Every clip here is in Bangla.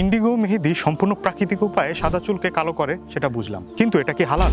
ইন্ডিগো মেহেদি সম্পূর্ণ প্রাকৃতিক উপায়ে সাদা চুলকে কালো করে, সেটা বুঝলাম। কিন্তু এটা কি হালাল?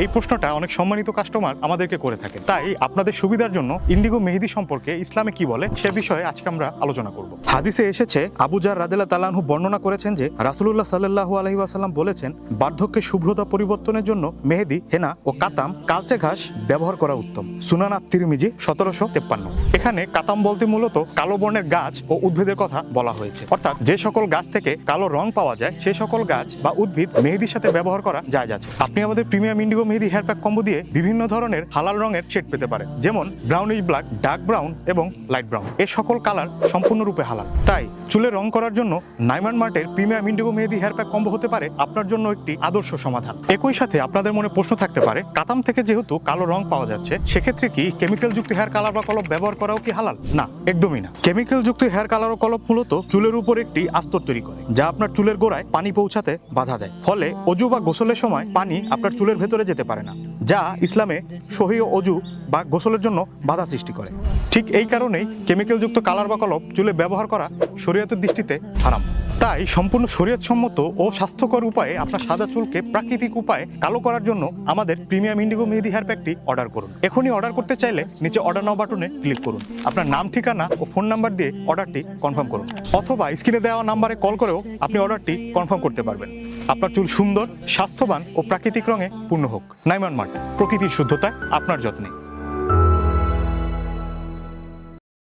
এই প্রশ্নটা অনেক সম্মানিত কাস্টমার আমাদেরকে করে থাকে তাই আপনাদের সুবিধার জন্য ইন্ডিগো মেহেদি সম্পর্কে ইসলামে কি বলে সে বিষয়ে আজকে আমরা আলোচনা করব। হাদিসে এসেছে আবুজার রাদেলা তালানহু বর্ণনা করেছেন যে, রাসুলুল্লাহ সাল্লাহু আলহি ওয়াসাল্লাম বলেছেন বার্ধক্যের শুভ্রতা পরিবর্তনের জন্য মেহেদি, হেনা ও কাতাম, কালচে ঘাস ব্যবহার করা উত্তম। সুনানা তিরমিজি সতেরোশো তেপ্পান্ন। এখানে কাতাম বলতে মূলত কালো বর্ণের গাছ ও উদ্ভিদের কথা বলা হয়েছে। অর্থাৎ যে সকল গাছ থেকে কালো রং পাওয়া যায়, সে সকল গাছ বা উদ্ভিদ মেহেদির সাথে ব্যবহার করা যায় আছে আপনি আমাদের প্রিমিয়াম ইন্ডিগো মেহেদি হেয়ার প্যাক কম্বো দিয়ে বিভিন্ন ধরনের হালাল রঙের শেড পেতে পারে, যেমন ব্রাউনিশ ব্ল্যাক ডার্ক ব্রাউন এবং লাইট ব্রাউন এ সকল কালার সম্পূর্ণরূপে হালাল। তাই চুলে রং করার জন্য নাইমান মার্টের প্রিমিয়াম ইন্ডিগো মেহেদি হেয়ার প্যাক কম্বো হতে পারে আপনার জন্য একটি আদর্শ সমাধান। একই সাথে আপনাদের মনে প্রশ্ন থাকতে পারে, কাতাম থেকে যেহেতু কালো রং পাওয়া যাচ্ছে, সেক্ষেত্রে কি কেমিক্যাল যুক্ত হেয়ার কালার বা কলপ ব্যবহার করাও কি হালাল? না, একদমই না। কেমিক্যাল যুক্ত হেয়ার কালার ও কলপ মূলত চুলের উপর একটি আস্তর তৈরি করে, যা আপনার চুলের গোড়ায় পানি পৌঁছাতে বাধা দেয়। ফলে অজু বা গোসলের সময় পানি আপনার চুলের ভেতরে যেতে পারে না, যা ইসলামে সহি অজু বা গোসলের জন্য বাধা সৃষ্টি করে। ঠিক এই কারণেই কেমিক্যালযুক্ত কালার বা কলপ চুলে ব্যবহার করা শরীয়তের দৃষ্টিতে হারাম। তাই সম্পূর্ণ শরীয়তসম্মত ও স্বাস্থ্যকর উপায়ে আপনার সাদা চুলকে প্রাকৃতিক উপায়ে কালো করার জন্য আমাদের প্রিমিয়াম ইন্ডিগো মেহেদি হেয়ার প্যাকটি অর্ডার করুন। এখনই অর্ডার করতে চাইলে নিচে অর্ডার নাও বাটনে ক্লিক করুন। আপনার নাম, ঠিকানা ও ফোন নাম্বার দিয়ে অর্ডারটি কনফার্ম করুন। অথবা স্ক্রিনে দেওয়া নাম্বারে কল করেও আপনি অর্ডারটি কনফার্ম করতে পারবেন। আপনার চুল সুন্দর, স্বাস্থ্যবান ও প্রাকৃতিক রঙে পূর্ণ হোক। নাইমান মার্ট প্রকৃতির শুদ্ধতায় আপনার যত্নে।